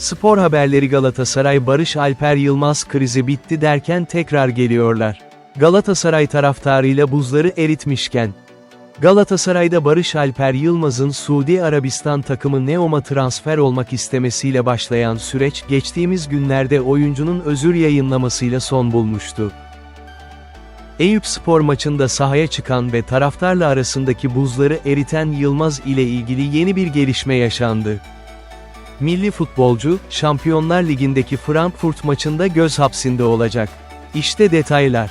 Spor haberleri Galatasaray Barış Alper Yılmaz krizi bitti derken tekrar geliyorlar. Galatasaray taraftarıyla buzları eritmişken. Galatasaray'da Barış Alper Yılmaz'ın Suudi Arabistan takımı Neom'a transfer olmak istemesiyle başlayan süreç geçtiğimiz günlerde oyuncunun özür yayınlamasıyla son bulmuştu. Eyüp Spor maçında sahaya çıkan ve taraftarla arasındaki buzları eriten Yılmaz ile ilgili yeni bir gelişme yaşandı. Milli futbolcu, Şampiyonlar Ligi'ndeki Frankfurt maçında göz hapsinde olacak. İşte detaylar.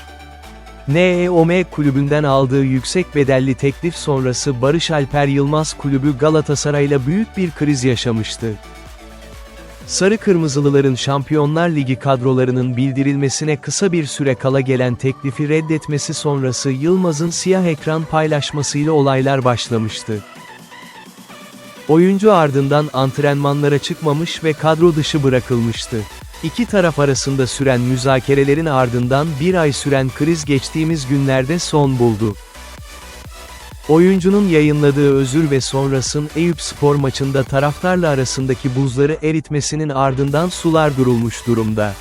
NEOM kulübünden aldığı yüksek bedelli teklif sonrası Barış Alper Yılmaz kulübü Galatasaray'la büyük bir kriz yaşamıştı. Sarı Kırmızılıların Şampiyonlar Ligi kadrolarının bildirilmesine kısa bir süre kala gelen teklifi reddetmesi sonrası Yılmaz'ın siyah ekran paylaşmasıyla olaylar başlamıştı. Oyuncu ardından antrenmanlara çıkmamış ve kadro dışı bırakılmıştı. İki taraf arasında süren müzakerelerin ardından bir ay süren kriz geçtiğimiz günlerde son buldu. Oyuncunun yayınladığı özür ve sonrasın Eyüp Spor maçında taraftarla arasındaki buzları eritmesinin ardından sular durulmuş durumda.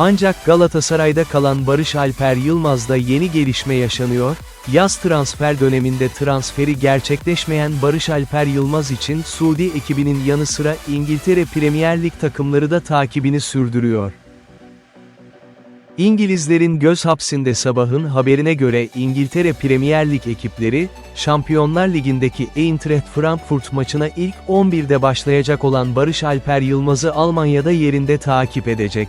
Ancak Galatasaray'da kalan Barış Alper Yılmaz'da yeni gelişme yaşanıyor, yaz transfer döneminde transferi gerçekleşmeyen Barış Alper Yılmaz için Suudi ekibinin yanı sıra İngiltere Premier Lig takımları da takibini sürdürüyor. İngilizlerin göz hapsinde sabahın haberine göre İngiltere Premier Lig ekipleri, Şampiyonlar Ligi'ndeki Eintracht Frankfurt maçına ilk 11'de başlayacak olan Barış Alper Yılmaz'ı Almanya'da yerinde takip edecek.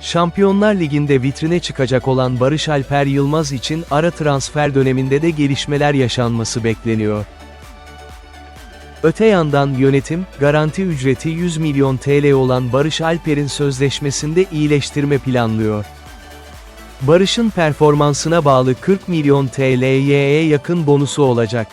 Şampiyonlar Ligi'nde vitrine çıkacak olan Barış Alper Yılmaz için ara transfer döneminde de gelişmeler yaşanması bekleniyor. Öte yandan yönetim, garanti ücreti 100 milyon TL olan Barış Alper'in sözleşmesinde iyileştirme planlıyor. Barış'ın performansına bağlı 40 milyon TL'ye yakın bonusu olacak.